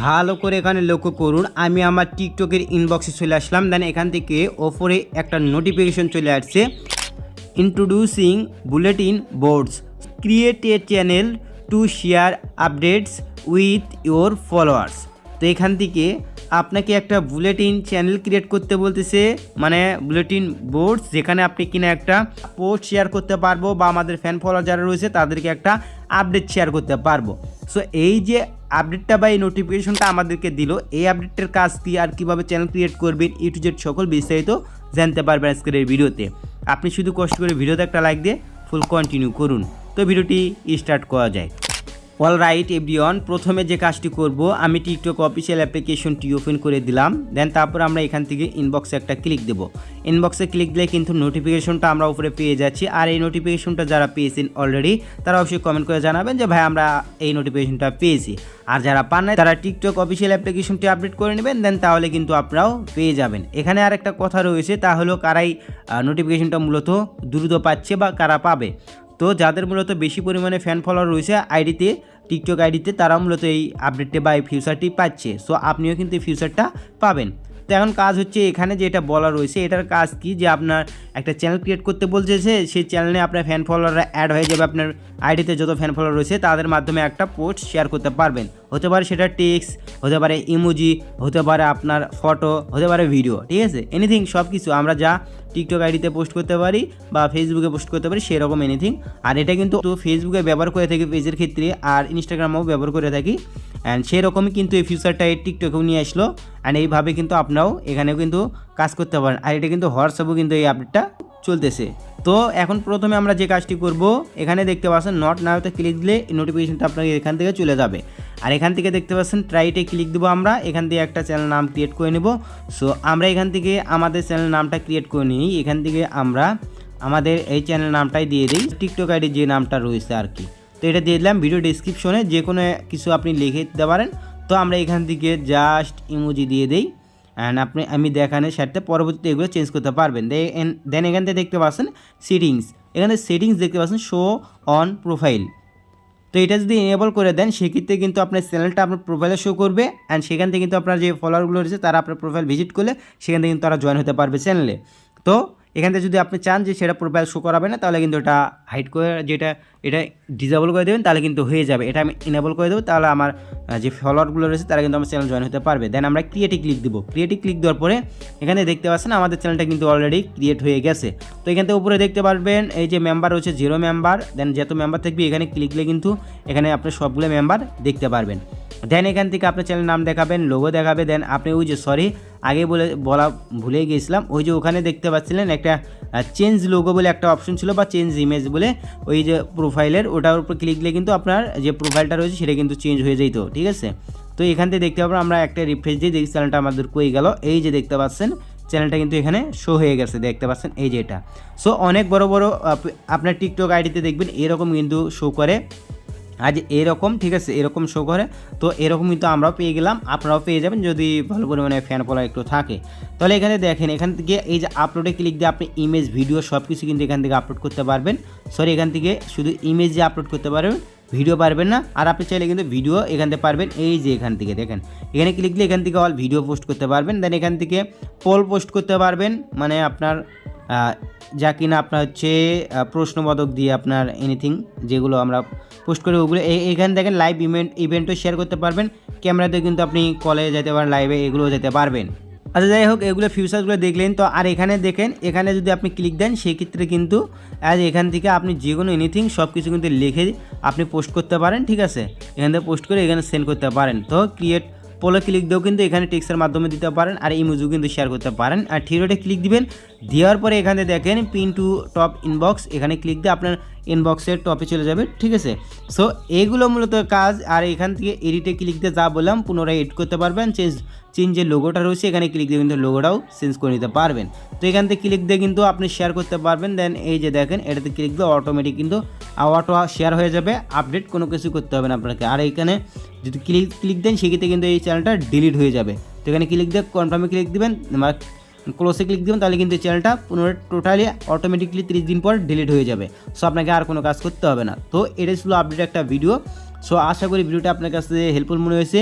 ভালো করে এখানে লক্ষ্য করুন, আমি আমার টিকটকের ইনবক্সে চলে আসলাম দেন এখান থেকে ওপরে একটা নোটিফিকেশন চলে আসছে introducing bulletin boards create a channel to share updates with your followers তো এখান থেকে আপনাকে একটা বুলেটিন চ্যানেল ক্রিয়েট করতে বলতেছে মানে বুলেটিন বোর্ডস, যেখানে আপনি কিনা একটা পোস্ট শেয়ার করতে পারব বা আমাদের ফ্যান ফলোয়ার যারা রয়েছে, তাদেরকে একটা আপডেট শেয়ার করতে পারব। সো এই যে আপডেটটা বা এই নোটিফিকেশনটা আমাদেরকে দিল, এই আপডেটের কাজ কি আর কীভাবে চ্যানেল ক্রিয়েট করবেন ইউ জেড সকল বিস্তারিত জানতে পারবেন আজকের এই ভিডিওতে। আপনি শুধু কষ্ট করে ভিডিওতে একটা লাইক দিয়ে ফুল কন্টিনিউ করুন। তো ভিডিওটি স্টার্ট করা যায়। অল রাইট এভরিওয়ান প্রথমে যে কাজটি করব, আমি টিকটক অফিসিয়াল অ্যাপ্লিকেশনটি ওপেন করে দিলাম। দেন তারপর আমরা এখান থেকে ইনবক্সে একটা ক্লিক দেবো। ইনবক্সে ক্লিক দিলে কিন্তু নোটিফিকেশনটা আমরা উপরে পেয়ে যাচ্ছি। আর এই নোটিফিকেশনটা যারা পেয়েছেন অলরেডি তারা অবশ্যই কমেন্ট করে জানাবেন যে, ভাই, আমরা এই নোটিফিকেশনটা পেয়েছি। আর যারা পান নাই, তারা টিকটক অফিসিয়াল অ্যাপ্লিকেশনটি আপডেট করে নেবেন। দেন তাহলে কিন্তু আপনারাও পেয়ে যাবেন। এখানে আর একটা কথা রয়েছে, তা হলো কারাই নোটিফিকেশনটা মূলত দ্রুত পাচ্ছে বা কারা পাবে। তো যাদের মূলত বেশি পরিমাণে ফ্যান ফলোয়ার রয়েছে আইডিতে টিকটক আইডিতে তারা মূলত এই আপডেটটি বা এই ফিউচারটি পাচ্ছে। সো আপনিও কিন্তু এই ফিউচারটা পাবেন। তো এখন কাজ হচ্ছে এখানে যেটা বলা রয়েছে, এটার কাজ কি? যে আপনার একটা চ্যানেল ক্রিয়েট করতে বলছে সেই চ্যানেলে আপনার ফ্যান ফলোয়াররা অ্যাড হয়ে যাবে আপনার আইডিতে যত ফ্যান ফলোয়ার রয়েছে, তাদের মাধ্যমে একটা পোস্ট শেয়ার করতে পারবেন। হতে পারে সেটা টেক্সট হতে পারে ইমোজি হতে পারে আপনার ফটো হতে পারে ভিডিও ঠিক আছে? এনিথিং সব কিছু আমরা যা টিকটক আইডিতে পোস্ট করতে পারি বা ফেসবুকে পোস্ট করতে পারি, সেরকম এনিথিং আর এটা কিন্তু ফেসবুকে ব্যবহার করে থাকি পেজের ক্ষেত্রে, আর ইনস্টাগ্রামেও ব্যবহার করে থাকি। অ্যান্ড সেরকমই কিন্তু এই ফিউচারটা এই টিকটকেও নিয়ে আসলো। অ্যান্ড এইভাবে কিন্তু আপনারাও এখানেও কিন্তু কাজ করতে পারেন। আর এটা কিন্তু হোয়াটসঅ্যাপেও কিন্তু এই আপডেটটা চলতেছে। তো এখন প্রথমে আমরা যে কাজটি করব, এখানে দেখতে পাচ্ছেন নট নাওতে ক্লিক দিলে নোটিফিকেশনটা আপনাকে এখান থেকে চলে যাবে। আর এখান থেকে দেখতে পাচ্ছেন ট্রাইটে ক্লিক দেবো আমরা। এখান থেকে একটা চ্যানেল নাম ক্রিয়েট করে নেব। সো আমরা এখান থেকে আমাদের চ্যানেল নামটা ক্রিয়েট করে নিই। এখান থেকে আমরা আমাদের এই চ্যানেল নামটাই দিয়ে দিই। টিকটক আইডির যে নামটা রয়েছে আর কি। তো এটা দিয়ে দিলাম ভিডিও ডিসক্রিপশনে যে কোনো কিছু আপনি লিখে দিতে পারেন। তো আমরা এখান থেকে জাস্ট ইমোজি দিয়ে দিই। অ্যান্ড আপনি, আমি দেখানোর সাথে পরবর্তীতে এগুলো চেঞ্জ করতে পারবেন। দেন এখান থেকে দেখতে পাচ্ছেন সেটিংস এখানে সেটিংস দেখতে পাচ্ছেন শো অন প্রোফাইল তো এটা যদি এনেবল করে দেন, সেক্ষেত্রে কিন্তু আপনার চ্যানেলটা আপনার প্রোফাইলে শো করবে। অ্যান্ড সেখান থেকে কিন্তু আপনার যে ফলোয়ারগুলো রয়েছে, তারা আপনার প্রোফাইল ভিজিট করলে, সেখান থেকে কিন্তু তারা জয়েন হতে পারবে চ্যানেলে তো এখান থেকে যদি আপনি চান যে সেটা প্রোফাইল শো করাবে না, তাহলে কিন্তু এটা হাইড করে, যেটা এটা ডিজেবল করে দেবেন, তাহলে কিন্তু হয়ে যাবে। এটা আমি ইনেবল করে দেবো, তাহলে আমার যে ফলোয়ারগুলো রয়েছে, তারা কিন্তু আমার চ্যানেল জয়েন হতে পারবে। দেন আমরা ক্রিয়েটে ক্লিক দেবো। ক্রিয়েটে ক্লিক দেওয়ার পরে, এখানে দেখতে পাচ্ছেন আমাদের চ্যানেলটা কিন্তু অলরেডি ক্রিয়েট হয়ে গেছে। তো এখান থেকে উপরে দেখতে পারবেন, এই যে মেম্বার রয়েছে জিরো মেম্বার দেন যত মেম্বার থাকবে, এখানে ক্লিক দিলে কিন্তু এখানে আপনি সবগুলো মেম্বার দেখতে পারবেন। দেন এখান থেকে আপনার চ্যানেল নাম দেখাবেন লোগো দেখাবে দেন আপনি ওই যে সরি আগে বলে, বলা ভুলে গিয়েছিলাম ওই যে ওখানে দেখতে পাচ্ছিলেন একটা চেঞ্জ লোগো বলে একটা অপশন ছিল বা চেঞ্জ ইমেজ বলে, ওই যে প্রোফাইলের ওটার উপর ক্লিক দিলে কিন্তু আপনার যে প্রোফাইলটা রয়েছে সেটা কিন্তু চেঞ্জ হয়ে যেত ঠিক আছে? তো এখান থেকে দেখতে পাবেন আমরা একটা রিফ্রেশ দিয়ে দেখি চ্যানেলটা আমাদের কই গেল, এই যে দেখতে পাচ্ছেন চ্যানেলটা কিন্তু এখানে শো হয়ে গেছে, দেখতে পাচ্ছেন, এই যে এটা। সো অনেক বড় বড় আপনার টিকটক আইডিতে দেখবেন, এরকম কিন্তু শো করে। আজ এরকম, ঠিক আছে, এরকম শো করে তো এরকম কিন্তু আমরাও পেয়ে গেলাম, আপনারাও পেয়ে যাবেন যদি ভালো পরিমাণে ফ্যান ফলো একটু থাকে। তাহলে এখানে দেখেন, এখান থেকে এই যে আপলোডে ক্লিক দিয়ে আপনি ইমেজ ভিডিও সব কিছু কিন্তু এখান থেকে আপলোড করতে পারবেন। সরি এখান থেকে শুধু ইমেজ যে আপলোড করতে পারবেন ভিডিও পারবেন না। আর আপনি চাইলে কিন্তু ভিডিও এখান থেকে পারবেন, এই যে এখান থেকে দেখেন। এখানে ক্লিক দিয়ে এখান থেকে অল ভিডিও পোস্ট করতে পারবেন। দেন এখান থেকে পোল পোস্ট করতে পারবেন মানে আপনার যা কিনা আপনার হচ্ছে প্রশ্নবোধক দিয়ে আপনার এনিথিং যেগুলো আমরা পোস্ট করি, ওগুলো এখানে দেখেন লাইভ ইভেন্ট ইভেন্টও শেয়ার করতে পারবেন। ক্যামেরাতে কিন্তু আপনি কলে যেতে পারেন লাইভে এগুলো যেতে পারবেন। আচ্ছা যাই হোক, এগুলো ফিউচারগুলো দেখলেন তো। আর এখানে দেখেন, এখানে যদি আপনি ক্লিক দেন, সেক্ষেত্রে কিন্তু অ্যাজ এখান থেকে আপনি যে কোনো এনিথিং সব কিছু কিন্তু লিখে আপনি পোস্ট করতে পারেন, ঠিক আছে? এখান থেকে পোস্ট করে এখানে সেন্ড করতে পারেন। তো ক্রিয়েট পোলো ক্লিক দিয়েও কিন্তু এখানে টেক্সের মাধ্যমে দিতে পারেন আর ইমোজিও কিন্তু শেয়ার করতে পারেন। আর থিরোটে ক্লিক দিবেন, দেওয়ার পরে এখানে দেখেন পিন টু টপ ইনবক্স এখানে ক্লিক দিয়ে আপনার ইনবক্সের টপে চলে যাবে, ঠিক আছে? সো এইগুলো মূলত কাজ, আর এখান থেকে এডিটে ক্লিক দিয়ে যা বললাম, পুনরায় এডিট করতে পারবেন চেঞ্জ চেঞ্জ যে লোগোটা রয়েছে, এখানে ক্লিক দিয়ে কিন্তু লোগোটাও চেঞ্জ করে নিতে পারবেন। তো এখান থেকে ক্লিক দিয়ে কিন্তু আপনি শেয়ার করতে পারবেন দেন এই যে দেখেন, এটাতে ক্লিক দিয়ে অটোমেটিক কিন্তু অটো শেয়ার হয়ে যাবে আপডেট কোনো কিছু করতে হবে না আপনাকে। আর এখানে যদি ক্লিক ক্লিক দেন, সেক্ষেত্রে কিন্তু এই চ্যানেলটা ডিলিট হয়ে যাবে। তো এখানে ক্লিক দিয়ে কনফার্মে ক্লিক দেবেন ক্লোজে ক্লিক দেবেন, তাহলে কিন্তু চ্যানেলটা পুনরায় টোটালি অটোমেটিকলি তিরিশ দিন পর ডিলিট হয়ে যাবে। সো আপনাকে আর কোনো কাজ করতে হবে না। তো এটা ছিল আপডেট একটা ভিডিও সো আশা করি ভিডিওটা আপনার কাছে হেল্পফুল মনে হয়েছে।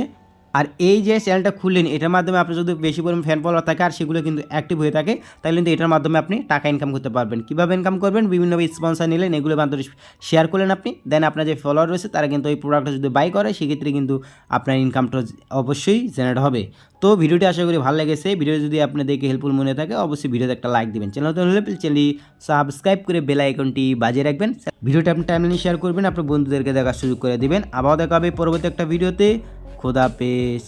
আর এই যে চ্যানেলটা খুললেন, এটার মাধ্যমে আপনার যদি বেশি পরিমাণ ফ্যান ফলোয়ার থাকে আর সেগুলো কিন্তু অ্যাক্টিভ হয়ে থাকে, তাহলে কিন্তু এটার মাধ্যমে আপনি টাকা ইনকাম করতে পারবেন। কীভাবে ইনকাম করবেন? বিভিন্ন স্পন্সার নিলেন এগুলোর মাধ্যমে শেয়ার করলেন আপনি দেন আপনার যে ফলোয়ার রয়েছে, তারা কিন্তু ওই প্রোডাক্টটা যদি বাই করে, সেক্ষেত্রে কিন্তু আপনার ইনকামটা অবশ্যই জেনারেট হবে। তো ভিডিওটি আশা করি ভালো লেগেছে। ভিডিও যদি আপনি দেখে হেল্পফুল মনে থাকে, অবশ্যই ভিডিওতে একটা লাইক দেবেন। চ্যানেল হলে চ্যানেলটি সাবস্ক্রাইব করে বেল আইকনটি বাজিয়ে রাখবেন। ভিডিওটি আপনি টাইমলাইনে শেয়ার করবেন, আপনার বন্ধুদেরকে দেখার সুযোগ করে দিবেন। আবার দেখা হবে পরবর্তী একটা ভিডিওতে। cuida bem.